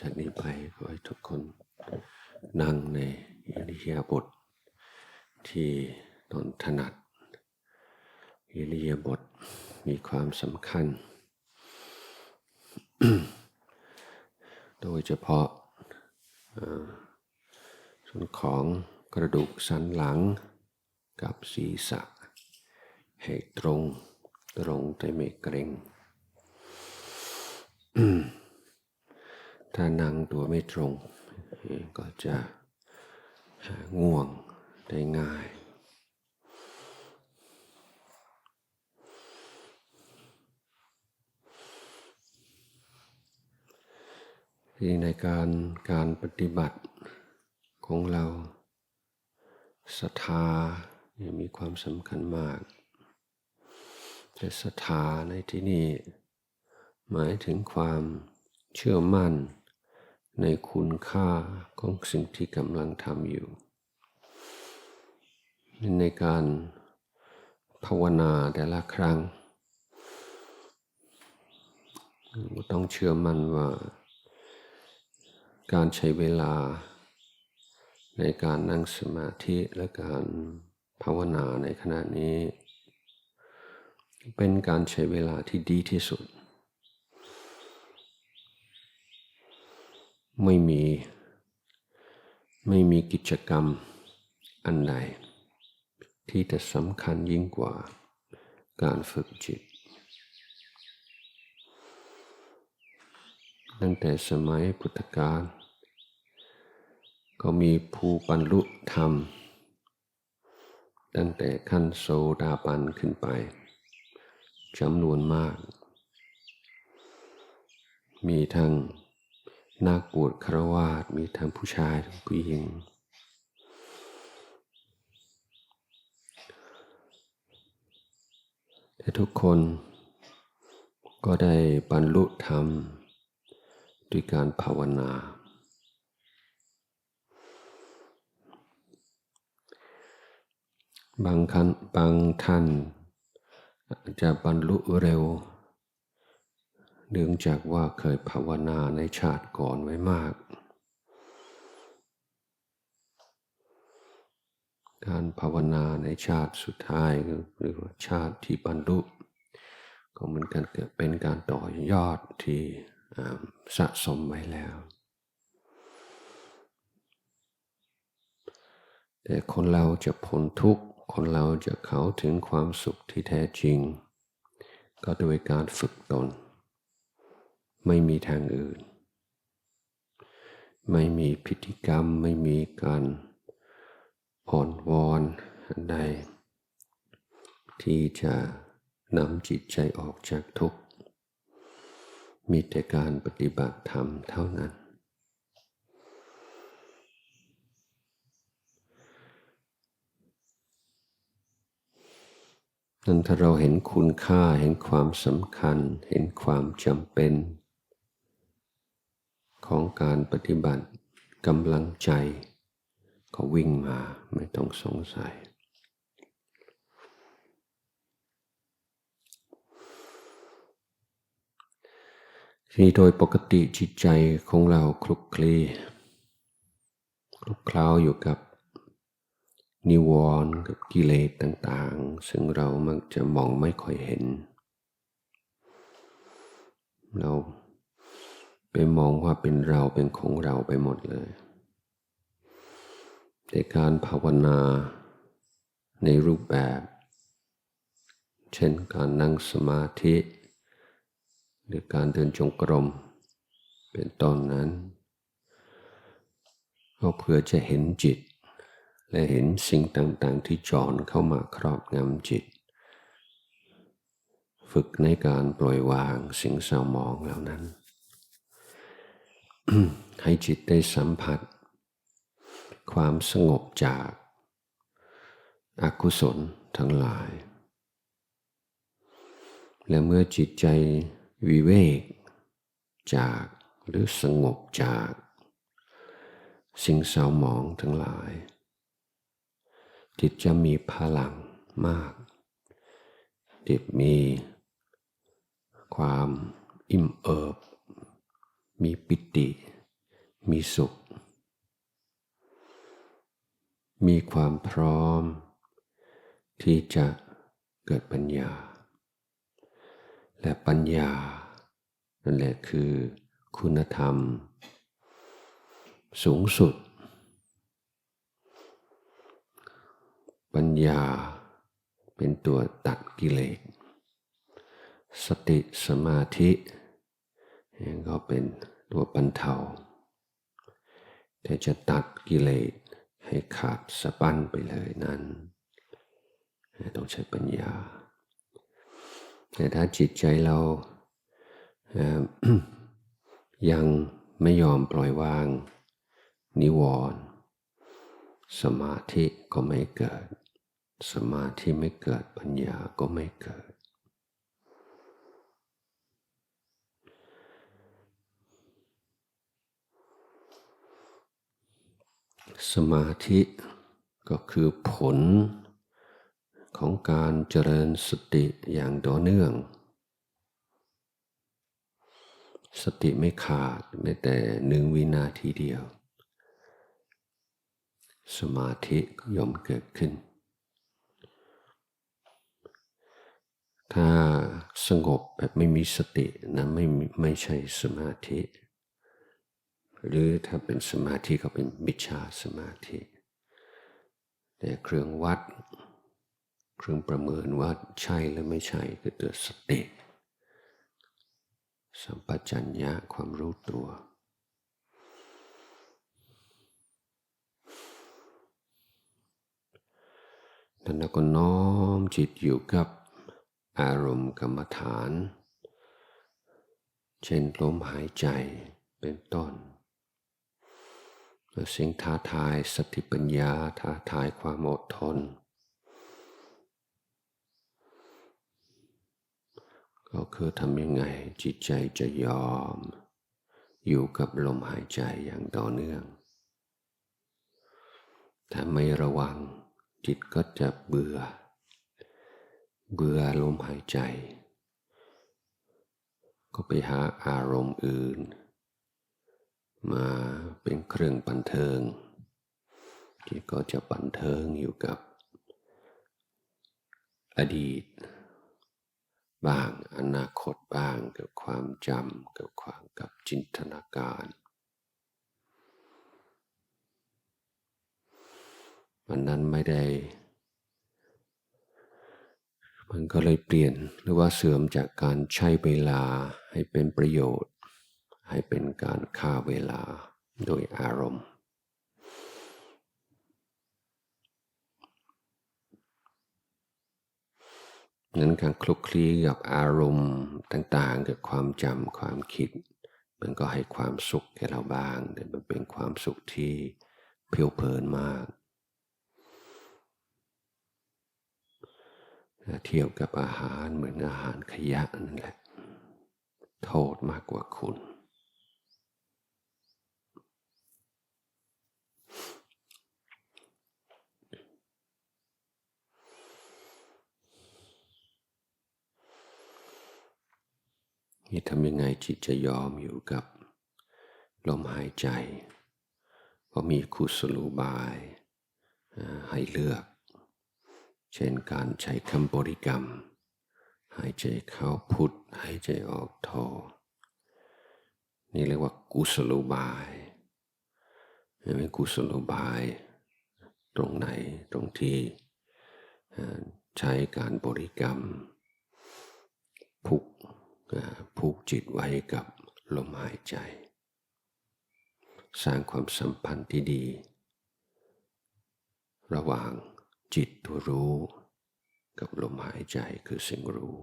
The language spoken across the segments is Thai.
จากนี้ไปขอให้ทุกคนนั่งในอิริยาบถที่ตนถนัด อิริยาบถมีความสำคัญ โดยเฉพาะส่วนของกระดูกสันหลังกับศีรษะ ให้ตรงตรงแต่ไม่เกร็ง ถ้านั่งตัวไม่ตรง ก็จะง่วงได้ง่ายที่ในการการปฏิบัติของเราศรัทธามีความสำคัญมาก แต่ศรัทธาในที่นี้หมายถึงความเชื่อมั่น ในคุณค่าของสิ่งที่กำลังทำอยู่ ในการภาวนาแต่ละครั้ง ต้องเชื่อมั่นว่าการใช้เวลา ในการนั่งสมาธิและการภาวนาในขณะนี้ เป็นการใช้เวลาที่ดีที่สุด ไม่มี ไม่มีกิจกรรมอันใดที่จะสำคัญยิ่งกว่าการฝึกจิต ตั้งแต่สมัยพุทธกาลก็มีผู้บรรลุธรรม ตั้งแต่ขั้นโซดาบันขึ้นไปจำนวนมาก มีทั้ง นักบวชครวาสมีทั้งผู้ชายทั้งผู้หญิงแต่ทุกคนก็ได้บรรลุธรรม ด้วยการภาวนา บางคันบางท่าน จะบรรลุเร็ว เนื่องจากว่าเคยภาวนาในชาติก่อนไว้มาก การภาวนาในชาติสุดท้ายหรือว่าชาติที่บรรลุก็เหมือนกันเกิดเป็นการต่อยอดที่สะสมไว้แล้ว แต่คนเราจะพ้นทุกข์ คนเราจะเข้าถึงความสุขที่แท้จริง ก็โดยการฝึกตน ไม่มีทางอื่น ไม่มีพิธีกรรม ไม่มีการอ่อนวอนใด ที่จะนำจิตใจออกจากทุกข์ มีแต่การปฏิบัติธรรมเท่านั้น นั้นถ้าเราเห็นคุณค่าเห็นความสำคัญ เห็นความจำเป็น ของการปฏิบัติกำลังใจ ก็วิ่งมาไม่ต้องสงสัย ที่โดยปกติจิตใจของเราคลุกคลีคลุกคล้าอยู่กับนิวรณ์กับกิเลสต่างๆ ซึ่งเรามักจะมองไม่ค่อยเห็น เรา ไปมองว่าเป็นเราเป็นของเราไปหมดเลยแต่การภาวนาในรูปแบบ เช่นการนั่งสมาธิ หรือการเดินจงกรม เป็นต้นนั้นก็เพื่อจะเห็นจิต และเห็นสิ่งต่างๆที่จอนเข้ามาครอบงำจิต ฝึกในการปล่อยวางสิ่งเศร้าหมองเหล่านั้น ให้จิตได้สัมผัส ความสงบจากอากุศลทั้งหลาย และเมื่อจิตใจวิเวก จากหรือสงบจาก สิ่งเศร้าหมองทั้งหลาย จิตจะมีพลังมาก จิตมีความอิ่มเอิบ มีปิติ มีสุข มีความพร้อม ที่จะเกิดปัญญา และปัญญา นั่นแหละคือคุณธรรม สูงสุด ปัญญาเป็นตัวตัดกิเลส สติสมาธิ ก็เป็นตัวบรรเทาแต่จะตัดกิเลสให้ขาดสะบั้นไปเลยนั้น ต้องใช้ปัญญา แต่ถ้าจิตใจเรายังไม่ยอมปล่อยวาง นิวรณ์สมาธิก็ไม่เกิด สมาธิไม่เกิดปัญญาก็ไม่เกิด สมาธิก็คือผลของการเจริญสติอย่างต่อเนื่อง สติไม่ขาดแม้แต่หนึ่งวินาทีเดียว สมาธิก็ย่อมเกิดขึ้น ถ้าสงบแบบไม่มีสตินะไม่ไม่ใช่สมาธิ หรือถ้าเป็นสมาธิก็เป็นมิจฉาสมาธิ แต่เครื่องวัด เครื่องประเมินว่าใช่หรือไม่ใช่คือตัวสติ สัมปชัญญะความรู้ตัวนั้นก็น้อมจิตอยู่กับอารมณ์กรรมฐาน เช่นลมหายใจเป็นต้น สิ่งท้าทายสติปัญญาท้าทายความอดทน ก็คือทำยังไงจิตใจจะยอม อยู่กับลมหายใจอย่างต่อเนื่อง ถ้าไม่ระวังจิตก็จะเบื่อ เบื่อลมหายใจ ก็ไปหาอารมณ์อื่น มาเป็นเครื่องบันเทิง ที่ก็จะบันเทิงอยู่กับ อดีต บ้างอนาคตบ้างกับความจำกับความกับจินตนาการ มันนั้นไม่ได้ มันก็เลยเปลี่ยนหรือว่าเสื่อมจากการใช้เวลาให้เป็นประโยชน์ ให้เป็นการฆ่าเวลาโดยอารมณ์ นั้นการคลุกคลีกับอารมณ์ต่างๆ กับความจำความคิด มันก็ให้ความสุขแก่เราบ้าง แต่มันเป็นความสุขที่เพียวเพลินมากเทียบกับอาหารเหมือนอาหารขยะนั่นแหละ โทษมากกว่าคุณ นี่ทำยังไงจิตจะยอมอยู่กับ ลมหายใจ ก็มีคุสลูบายให้เลือก เช่นการใช้คำบริกรรม หายใจเข้าพุทหายใจออกโทนี่เรียกว่ากุสลูบายไม่กุสลูบาย ตรงไหนตรงที่ใช้การบริกรรม พุก ผูกจิตไว้กับลมหายใจ สร้างความสัมพันธ์ที่ดี ระหว่างจิตตัวรู้ กับลมหายใจคือสิ่งรู้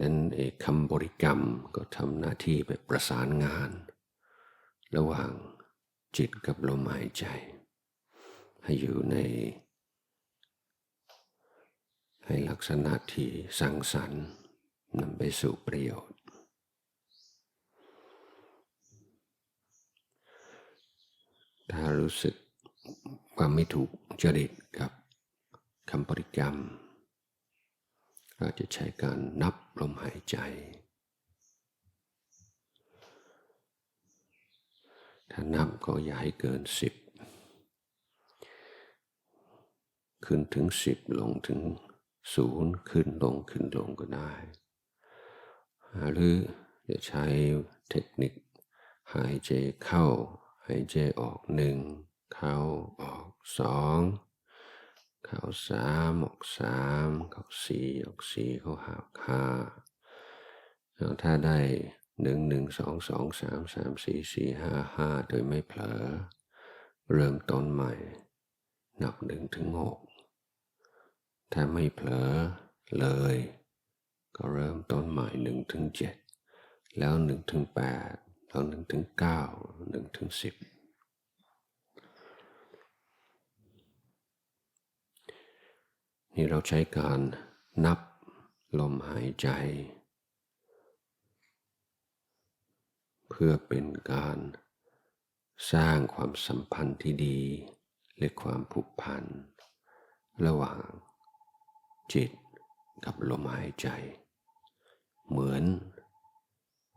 นั้นเอกคำบริกรรมก็ทำหน้าที่ไปประสานงาน ระหว่างจิตกับลมหายใจ ให้อยู่ใน ให้ลักษณะที่สร้างสรรค์นำไปสู่ประโยชน์ ถ้ารู้สึกว่าไม่ถูกจริตกับคำปริกรรม เราจะใช้การนับลมหายใจ ถ้านับก็อย่าให้เกินสิบขึ้นถึงสิบลงถึง ศูนย์ขึ้นลงขึ้นลงก็ได้ หรือจะใช้เทคนิคหายใจเข้า หายใจออกหนึ่งเข้าออกสองเข้าสามออกสามเข้าสี่ออกสี่เข้าหาห้าแล้วถ้าได้หนึ่งหนึ่งสองสองสามสามสี่สี่ห้าห้าโดยไม่เผลอ เริ่มต้นใหม่ นับหนึ่งถึงหก ถ้าไม่เผลอเลย ก็เริ่มต้นใหม่หนึ่งถึงเจ็ดแล้วหนึ่งถึงแปดแล้วหนึ่งถึงเก้าหนึ่งถึงสิบนี่เราใช้การนับลมหายใจ เพื่อเป็นการสร้างความสัมพันธ์ที่ดี และความผูกพัน ระหว่าง จิตกับลมหายใจ เหมือน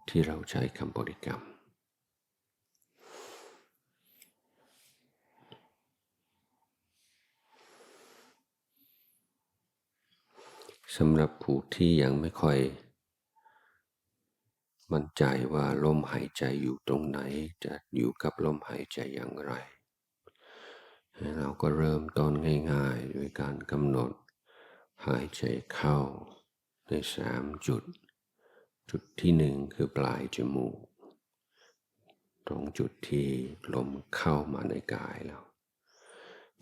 ที่เราใช้คำบริกรรม สำหรับผู้ที่ยังไม่ค่อย มั่นใจว่าลมหายใจอยู่ตรงไหนจะอยู่กับลมหายใจอย่างไร เราก็เริ่มต้นง่ายๆ ด้วยการกำหนด หายใจเข้าในสามจุด จุดที่หนึ่งคือปลายจมูก ตรงจุดที่ลมเข้ามาในกายแล้ว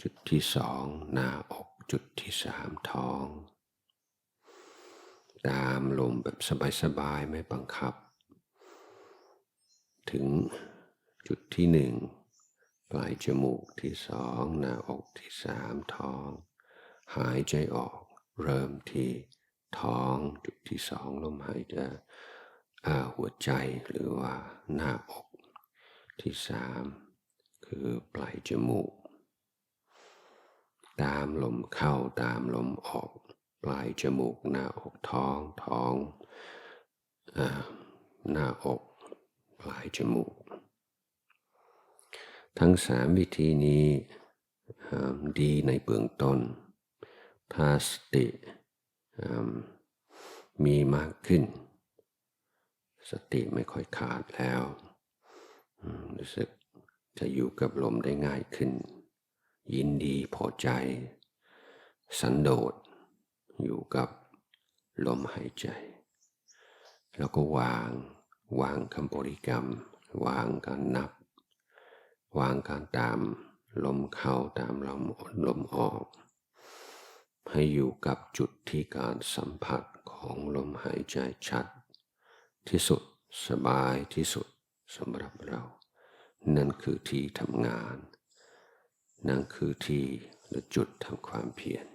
จุดที่สองหน้าอกจุดที่สามท้อง ตามลมแบบสบายๆไม่บังคับ ถึงจุดที่หนึ่งปลายจมูกที่สองหน้าอกที่สามท้อง หายใจออก เริ่มที่ท้องจุดที่สองลมหายใจอาหัวใจหรือว่าหน้าอกที่สามคือปลายจมูก ตามลมเข้าตามลมออก ปลายจมูกหน้าอกท้องท้องอหน้าอก ปลายจมูก ทั้งสามวิธีนี้ดีในเบื้องต้น ถ้าสติมีมากขึ้น สติไม่ค่อยขาดแล้วรู้สึกจะอยู่กับลมได้ง่ายขึ้น ยินดีพอใจ สันโดษอยู่กับลมหายใจ แล้วก็วาง วางคำบริกรรม วางการนับ วางการตามลมเข้าตามลมลมออก ให้อยู่กับจุดที่การสัมผัสของลมหายใจชัด ที่สุดสบายที่สุดสำหรับเรา นั่นคือที่ทำงาน นั่นคือที่หรือจุดทำความเพียร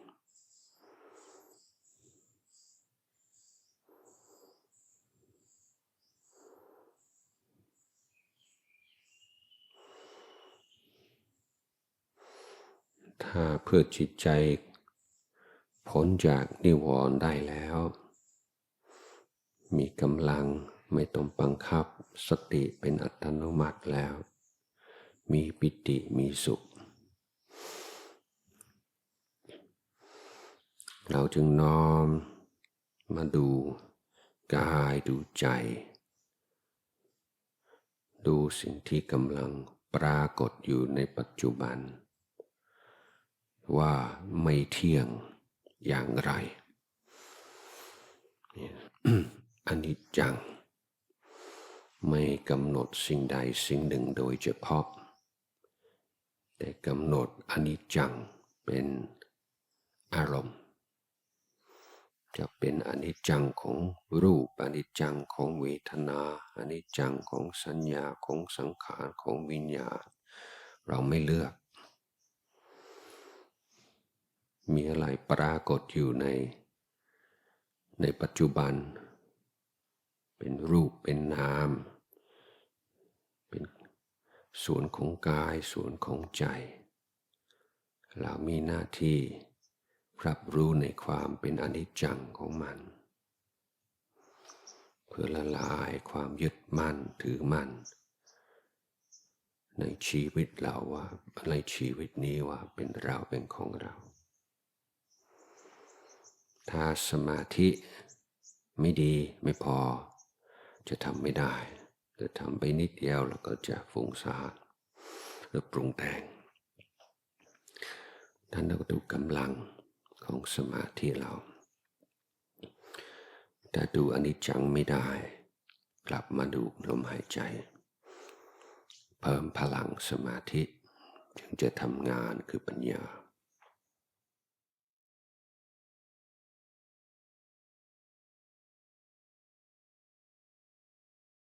ถ้าเพื่อจิตใจ พ้นจากนิวรณ์ได้แล้ว มีกำลังไม่ต้องบังคับสติเป็นอัตโนมัติแล้ว มีปิติมีสุข เราจึงน้อมมาดูกายดูใจ ดูสิ่งที่กำลังปรากฏอยู่ในปัจจุบัน ว่าไม่เที่ยง อย่างไรอันนี้จัง ไม่กำหนดสิ่งใดสิ่งหนึ่งโดยเฉพาะ แต่กำหนดอนิจจังเป็นอารมณ์ จะเป็นอนิจจังของรูปอนิจจังของเวทนาอนิจจังของสัญญาของสังขารของวิญญาณ เราไม่เลือก มีอะไรปรากฏอยู่ใน ในปัจจุบัน เป็นรูปเป็นนาม เป็นส่วนของกายส่วนของใจ เรามีหน้าที่รับรู้ในความเป็นอนิจจังของมัน เพื่อละลายความยึดมั่นถือมั่น ในชีวิตเราว่าในชีวิตนี้ว่าเป็นเราเป็นของเรา ถ้าสมาธิไม่ดีไม่พอ จะทำไม่ได้ จะทำไปนิดเดียวแล้วก็จะฟุ้งซ่านหรือปรุงแต่งท่านต้องดูกำลังของสมาธิเรา แต่ดูอนิจจังไม่ได้ กลับมาดูลมหายใจ เพิ่มพลังสมาธิ จึงจะทำงานคือปัญญา